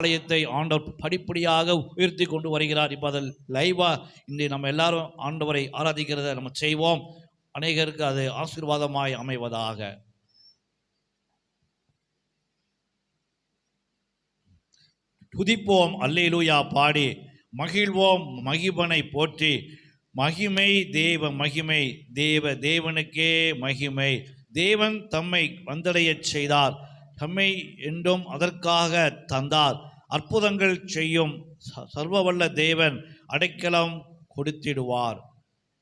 ஆலயத்தை ஆண்டவர் படிப்படியாக உயர்த்தி கொண்டு வருகிறார் இப்போ அதில் லைவா இன்று நம்ம எல்லாரும் ஆண்டவரை ஆராதிக்கிறதை நம்ம செய்வோம். அநேகருக்கு அது ஆசீர்வாதமாய் அமைவதாக. துதிப்போம் அல்லேலூயா பாடி. மகிழ்வோம் மகிபனை போற்றி. மகிமை தேவ மகிமை தேவ தேவனுக்கே மகிமை. தேவன் தம்மை வந்தடையச் செய்தார். தம்மை என்றும் அதற்காக தந்தார். அற்புதங்கள் செய்யும் ச- சர்வவல்ல தேவன் அடைக்கலம் கொடுத்திடுவார்.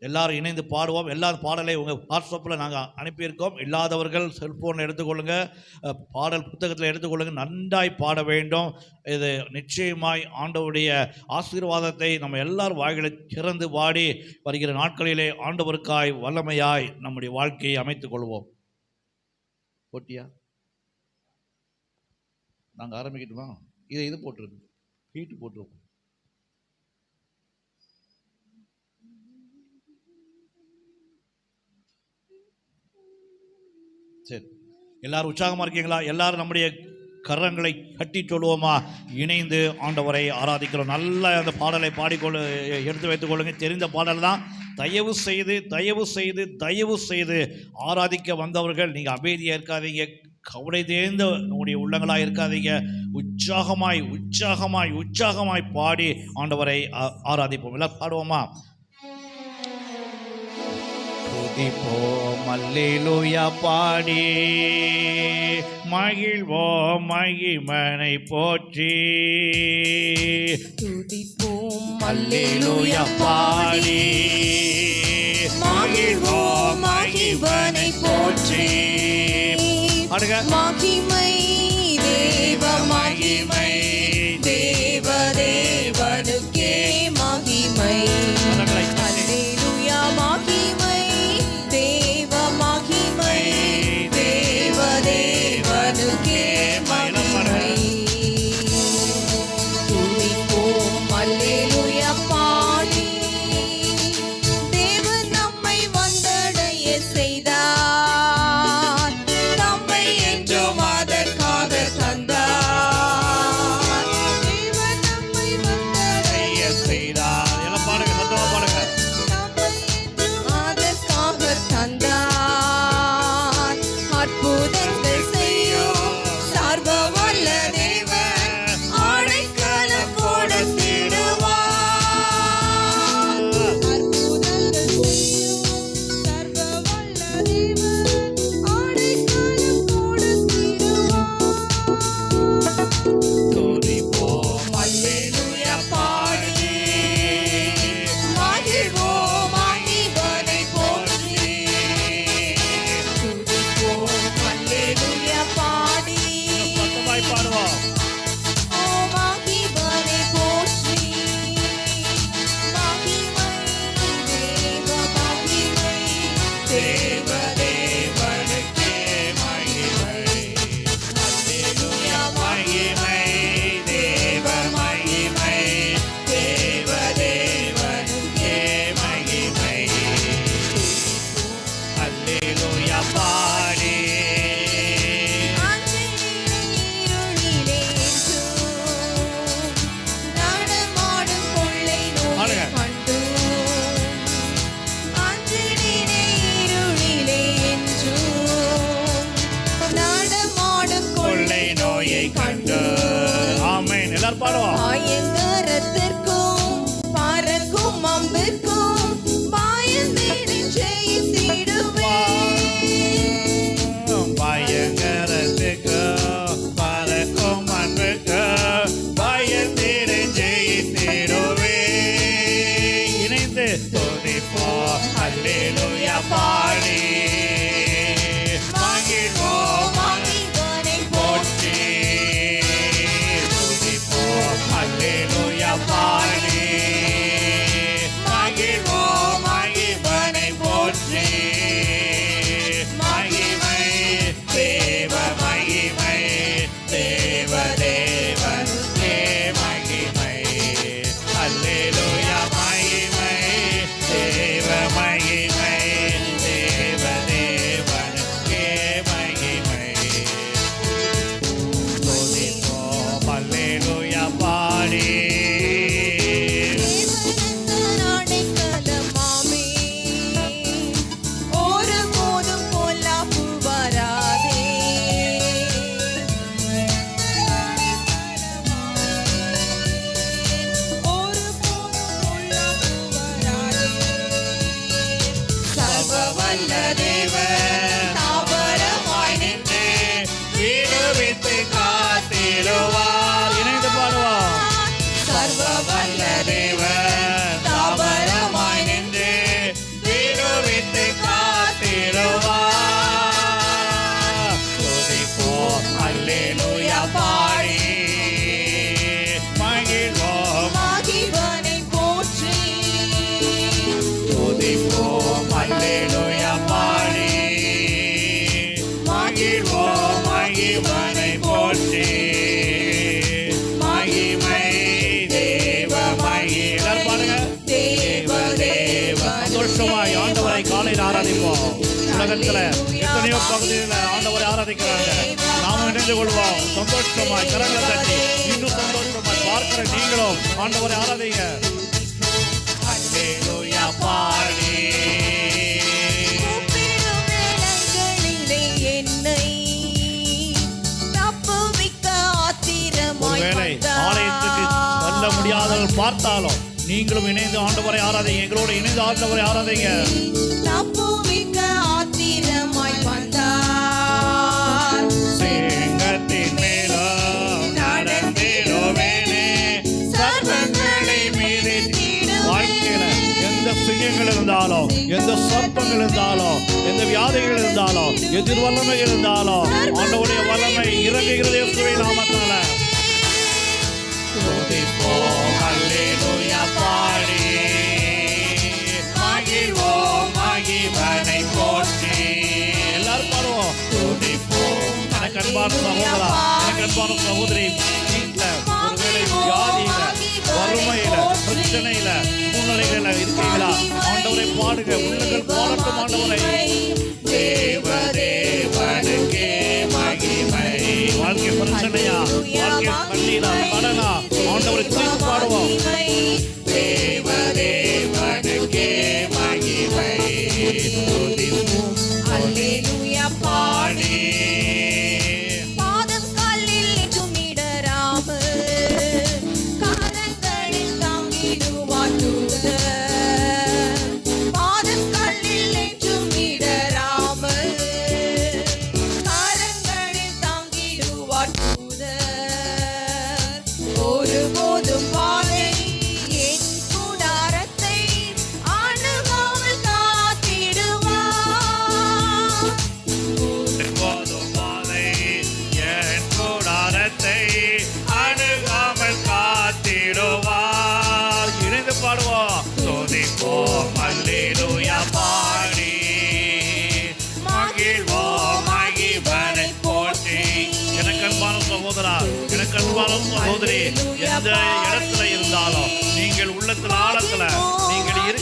எல்லாரும் இணைந்து பாடுவோம். எல்லா பாடலை உங்கள் வாட்ஸ்அப்பில் நாங்கள் அனுப்பியிருக்கோம். இல்லாதவர்கள் செல்ஃபோனில் எடுத்துக்கொள்ளுங்க. பாடல் புத்தகத்தில் எடுத்துக்கொள்ளுங்க. நன்றாய் பாட வேண்டும். இது நிச்சயமாய் ஆண்டவருடைய ஆசீர்வாதத்தை நம்ம எல்லார் வாய்களை திறந்து பாடி வருகிற நாட்களிலே ஆண்டவருக்காய் வல்லமையாய் நம்முடைய வாழ்க்கையை அமைத்துக் கொள்வோம். போட்டியா? நாங்கள் ஆரம்பிக்கட்டுமா? இதை இது போட்டிருக்கு ஹீட்டு போட்டிருக்கும். சரி. எல்லாரும் உற்சாகமாக இருக்கீங்களா? எல்லாரும் நம்முடைய கரங்களை கட்டி சொல்லுவோமா? இணைந்து ஆண்டவரை ஆராதிக்கிறோம். நல்ல அந்த பாடலை பாடிக்கொள்ள எடுத்து வைத்துக் கொள்ளுங்க. தெரிந்த பாடல் தான். தயவு செய்து தயவு செய்து தயவு செய்து ஆராதிக்க வந்தவர்கள். நீங்கள் அமைதியாக இருக்காதீங்க. கவலை தேர்ந்த உங்களுடைய உள்ளங்களாக இருக்காதீங்க. உற்சாகமாய் உற்சாகமாய் உற்சாகமாய் பாடி ஆண்டவரை ஆராதிப்போம். எல்லாம் பாடுவோமா? துதிப்போம் அல்லேலூயா பாடி. மகிழ்வோம் மகிமனை போற்றி. துதிப்போம் அல்லேலூயா பாடி. மகிழ்வோம் மகிமனை போற்றி. பாடுங்க மகிமை அல்லேலூயா இணைந்து கொள்வோம். சந்தோஷமாய் கரங்களை தட்டி. இன்னும் சந்தோஷமாய் பார்க்கிற நீங்களும் ஆண்டவரை ஆராதிங்க. பாடி ஒருவேளை. ஆலயத்துக்கு செல்ல முடியாதவர்கள் பார்த்தாலும் நீங்களும் இணைந்து ஆண்டவரை ஆராதிங்க. எங்களோட இணைந்து ஆண்டவரை ஆராதிங்க. சிங்கங்கள் இருந்தாலும் எந்த சர்ப்பங்கள் இருந்தாலும் எந்த வியாதிகள் இருந்தாலும் எதிர் வல்லமை இருந்தாலும் ஆண்டவருடைய வல்லமை இறங்குகிறது இயேசுவின் நாமத்தால. பாடி. மகிழ்வோம் மகிழ்வனை போற்றி. எல்லாரும் பாடுவோம். எனக்கு அன்பான சகோதரா எனக்கு அன்பான சகோதரி வீட்டுல ஒருவேளை வியாதியில வறுமையில பிரச்சனையில நிலையில இருக்கீங்களா ஆண்டவரை பாடுங்க. உள்ளங்கள் பாடட்டும் ஆண்டவரை. தேவ மகிமை. வாழ்க்கை பிரச்சனையா? வாழ்க்கை கண்ணீரா? கடனா? ஆண்டவரை குறித்து பாடுவோம். தேவ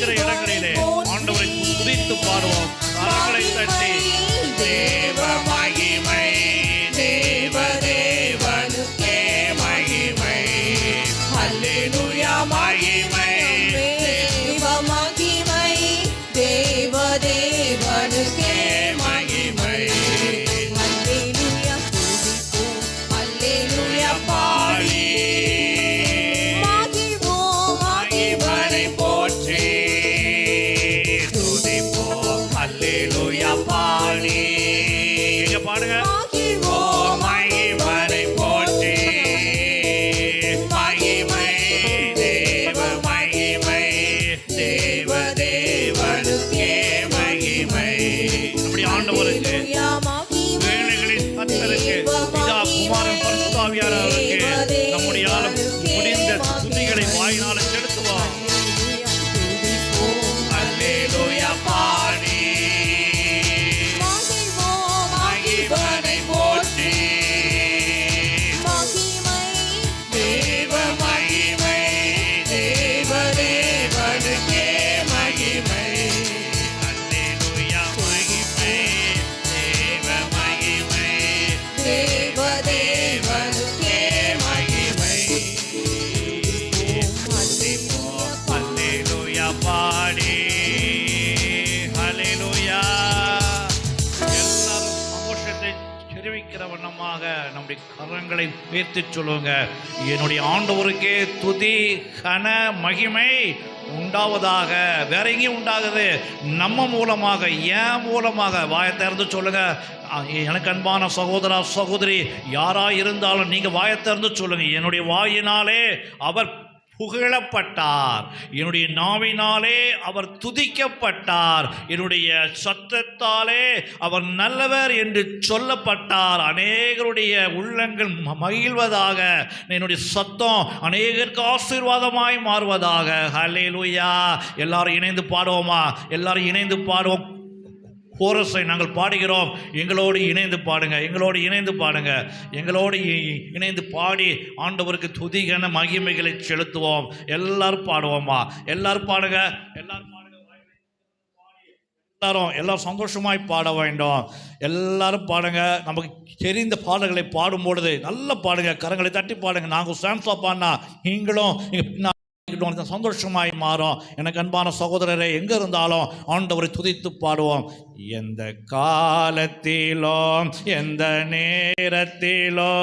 இருக்கிற இடங்களில் அப்படி நம்முடைய கரங்களை உயர்த்தி சொல்லுங்க. என்னுடைய ஆண்டவருக்கே துதி கன மகிமை உண்டாவதாக. வேற எங்கேயும் உண்டாகுது. நம்ம மூலமாக ஏன் மூலமாக வாயை திறந்து சொல்லுங்க. எனக்கு அன்பான சகோதரா சகோதரி யாரா இருந்தாலும் நீங்க வாயை திறந்து சொல்லுங்க. என்னுடைய வாயினாலே அவர் புகழப்பட்டார். என்னுடைய நாவினாலே அவர் துதிக்கப்பட்டார். என்னுடைய சத்தத்தாலே அவர் நல்லவர் என்று சொல்லப்பட்டார். அநேகருடைய உள்ளங்கள் மகிழ்வதாக என்னுடைய சத்தம் அநேகருக்கு ஆசீர்வாதமாய் மாறுவதாக. ஹalleluya. எல்லாரும் இணைந்து பாடுவோமா? எல்லாரும் இணைந்து பாடுவோம். கோரஸை நாங்கள் பாடுகிறோம். எங்களோடு இணைந்து பாடுங்க. எங்களோடு இணைந்து பாடுங்க. எங்களோடு இணைந்து பாடி ஆண்டவருக்கு துதிகன மகிமைகளை செலுத்துவோம். எல்லாரும் பாடுவோமா எல்லாரும் பாடுங்க. எல்லாரும் பாடுங்க. எல்லாரும் எல்லாம் சந்தோஷமாய் பாட வேண்டும். எல்லாரும் பாடுங்க. நமக்கு தெரிந்த பாடல்களை பாடும் பொழுது நல்லா பாடுங்க. கரங்களை தட்டி பாடுங்க. நாங்கள் சாம்ஸா பாடினா நீங்களும் இங்க இருக்கட்டும், சந்தோஷமாய் மாறும். எனக்கு அன்பான சகோதரரை எங்க இருந்தாலும் ஆண்டவரை துதித்து பாடுவோம். எந்த காலத்திலும் எந்த நேரத்திலோ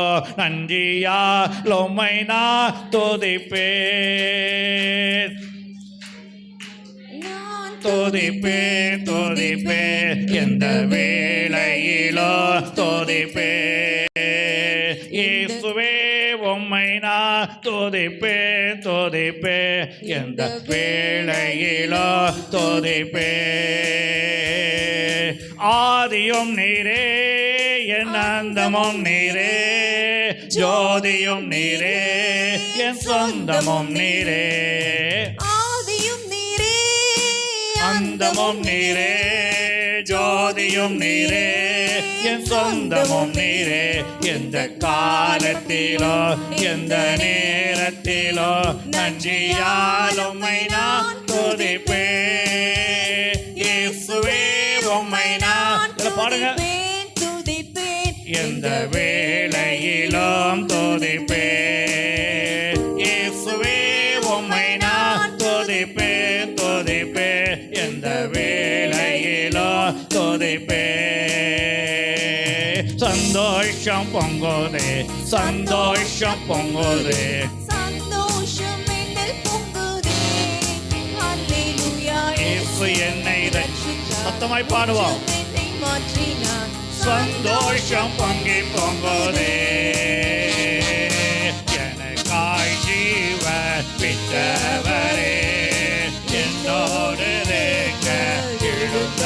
நன்றியா லொம்மை நான் துதிப்பேன் துதிப்பேன் துதிப்பேன். எந்த வேளையிலோ துதிப்பேன். இயேசுவே உம்மை நான் துதிப்பேன் துதிப்பேன் எந்த வேளையிலோ துதிப்பேன் ஆதியும் நீரே என் அந்தமும் நீரே. ஜோதியும் நீரே என் சொந்தமும் நீரே. ஆதியும் நீரே அந்தமும் நீரே. ஜோதியும் நீரே. என் சொந்தமும் நீரே. எந்த காலத்திலோ எந்த நேரத்திலோ நன்றியால் உம்மை நான் துதிப்பேன். இயேசுவே உம்மை நான் பாடுங்க. எந்த வேளையிலும் இயேசுவே உம்மை நான் துதிப்பேன் துதிப்பேன். எந்த வேளையிலும் துதிப்பேன். சந்தோஷம் பொங்குதே சந்தோஷம் பொங்குதே. என்னை சத்தமாய் பாடுவோம். சந்தோஷம் பொங்கி பொங்குதே. எனக்காய் ஜீவ விட்டவரே என்னோடு இருக்க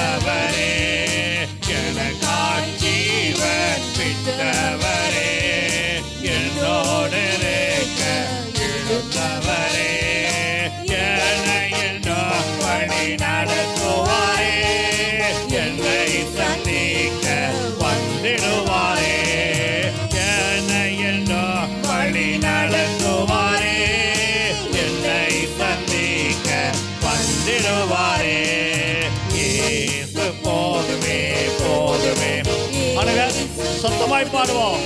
பாடுவோம்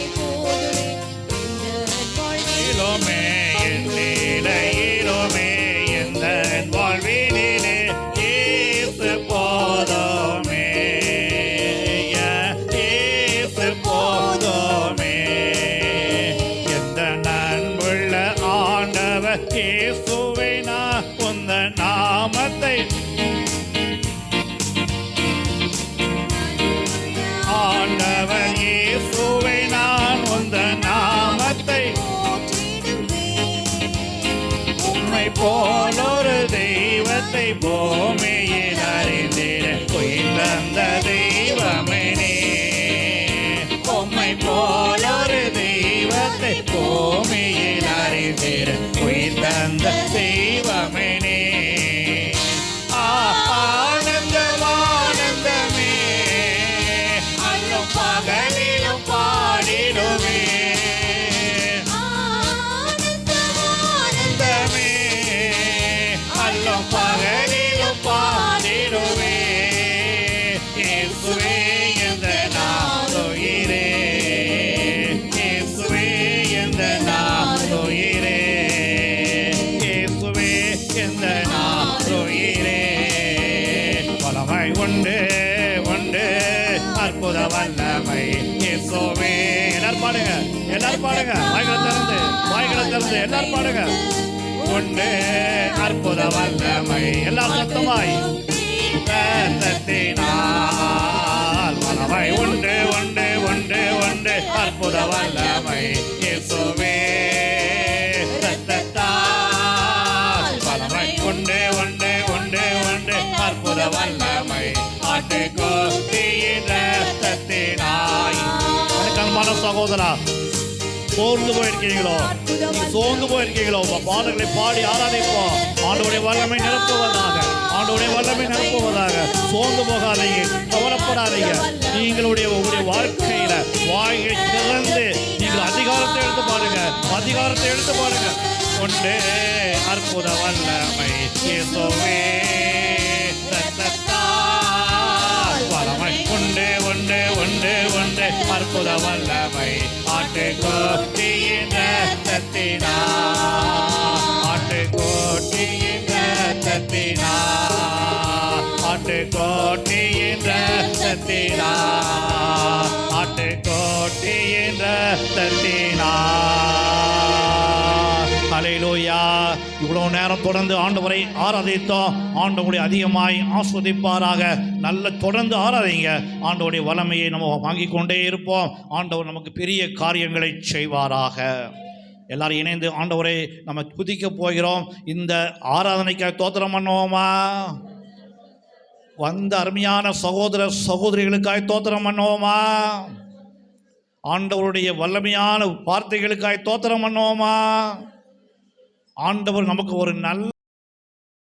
பாடுங்க. வாய்களை திறந்து வாய்களை திறந்து எல்லாரும் பாடுங்க. உண்டு அற்புத வல்லமை எல்லாரும் சத்தமாய். வல்லமை உண்டு உண்டு உண்டு உண்டு. அற்புத வல்லமை இயேசுவே வல்லமை உண்டு உண்டு உண்டு உண்டு. அற்புத வல்லமை ஆட்டுக்கோட்டியின் ரத்தத்தினாய் எனக்கு சகோதரா சோர்ந்து போயிருக்கீங்களோ? சோர்ந்து போயிருக்கீங்களோ? பாடல்களை பாடி ஆராதிப்போம். ஆண்டோடைய வல்லமை நிரப்புவதாக. ஆண்டோடைய வல்லமை நிரப்புவதாக. சோர்ந்து போகாதீங்க. கவலைப்படாதீங்க. நீங்களுடைய உங்களுடைய வாழ்க்கையில வாயை திறந்து நீங்கள் அதிகாரத்தை எடுத்து பாருங்க. அதிகாரத்தை எடுத்து பாருங்க. கொண்டு அற்புத வல்லமை வல்லமை ஆட்டுக்கோட்டியின் ரத்தத்தினா. ஆட்டுக்கோட்டியின் ரத்தத்தினா. ஆட்டுக்கோட்டியின் ரத்தத்தினா. ஆட்டுக்கோட்டியின் ரத்தத்தினா. ஹalleluya இவ்வளோ நேரம் தொடர்ந்து ஆண்டவரை ஆராதித்தோம். ஆண்டவரை அதிகமாய் ஆஸ்வதிப்பாராக. நல்ல தொடர்ந்து ஆராதிங்க. ஆண்டவருடைய வலமையை நம்ம வாங்கிக் கொண்டே இருப்போம். ஆண்டவர் நமக்கு பெரிய காரியங்களை செய்வாராக. எல்லாரும் இணைந்து ஆண்டவரை நம்ம குதிக்க போகிறோம். இந்த ஆராதனைக்காக தோத்திரம் பண்ணுவோமா? வந்த அருமையான சகோதர சகோதரிகளுக்காய் தோத்திரம் பண்ணுவோமா? ஆண்டவருடைய வல்லமையான வார்த்தைகளுக்காய் தோத்திரம் பண்ணுவோமா? ஆண்டவர் நமக்கு ஒரு நல்ல